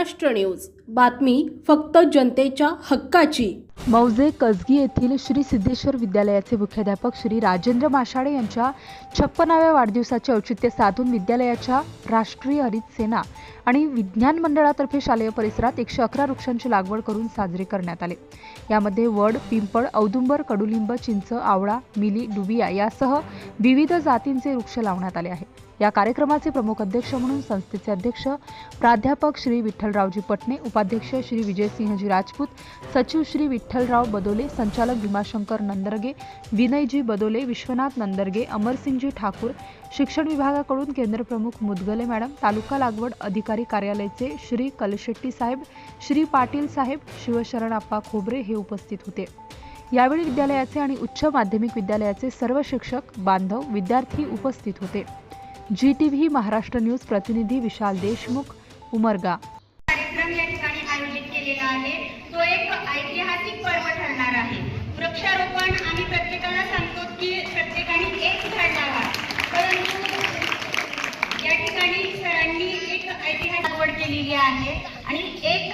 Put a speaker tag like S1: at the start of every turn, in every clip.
S1: Maharashtra news. बातमी फक्त जनतेच्या हक्काची.
S2: मौजे कसगी येथील श्री सिद्धेश्वर विद्यालयाचे मुख्याध्यापक श्री राजेंद्र माशाडे यांच्या छप्पनाव्या वाढदिवसाचे औचित्य साधून विद्यालयाच्या राष्ट्रीय हरित सेना आणि विज्ञान मंडळातर्फे शालेय परिसरात एकशे अकरा वृक्षांची लागवड करून साजरे करण्यात आले. यामध्ये वड पिंपळ औदुंबर कडुलिंब चिंच आवळा मिली डुबिया यासह विविध जातींचे वृक्ष लावण्यात आले आहे. या कार्यक्रमाचे प्रमुख अध्यक्ष म्हणून संस्थेचे अध्यक्ष प्राध्यापक श्री विठ्ठलरावजी पटणे उपाध्यक्ष श्री विजयसिंहजी राजपूत सचिव श्री विठ्ठलराव बदोले संचालक भीमाशंकर नंदरगे विनयजी बदोले विश्वनाथ नंदरगे अमरसिंगजी ठाकूर शिक्षण विभागाकडून केंद्रप्रमुख मुदगले मॅडम तालुका लागवड अधिकारी कार्यालयाचे श्री कलशेट्टी साहेब श्री पाटील साहेब शिवशरण आप्पा खोबरे हे उपस्थित होते. यावेळी विद्यालयाचे आणि उच्च माध्यमिक विद्यालयाचे सर्व शिक्षक बांधव विद्यार्थी उपस्थित होते. G T V Maharashtra news प्रतिनिधी विशाल देशमुख उमरगा.
S3: कार्यक्रम या ठिकाणी आयोजित केलेला आहे. तो एक ऐतिहासिक पर्व ठरणार आहे. वृक्षारोपण आम्ही प्रत्येकाला सांगतो की प्रत्येकाने एक झाड लावा. परंतु या ठिकाणी सरांनी एक ऐतिहासिक लागवड केलेली आहे आणि एक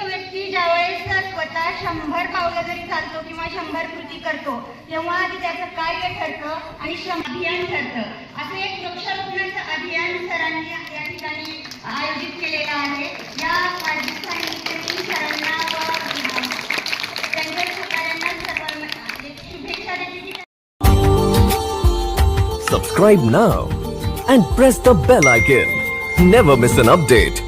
S3: चालतो किंवा शंभर कृती करतो तेव्हा आधी त्याचं कार्य ठरतं आणि अभियान ठरतं असं एक वृक्षारोपणाचं अभियान सरांनी या ठिकाणी आयोजित केलेलं आहे या वाढदिवसानिमित्त मी सरांना व त्यांच्या सहकाऱ्यांना सर्वांना शुभेच्छा देते
S4: Subscribe now and press the bell icon. Never miss an update.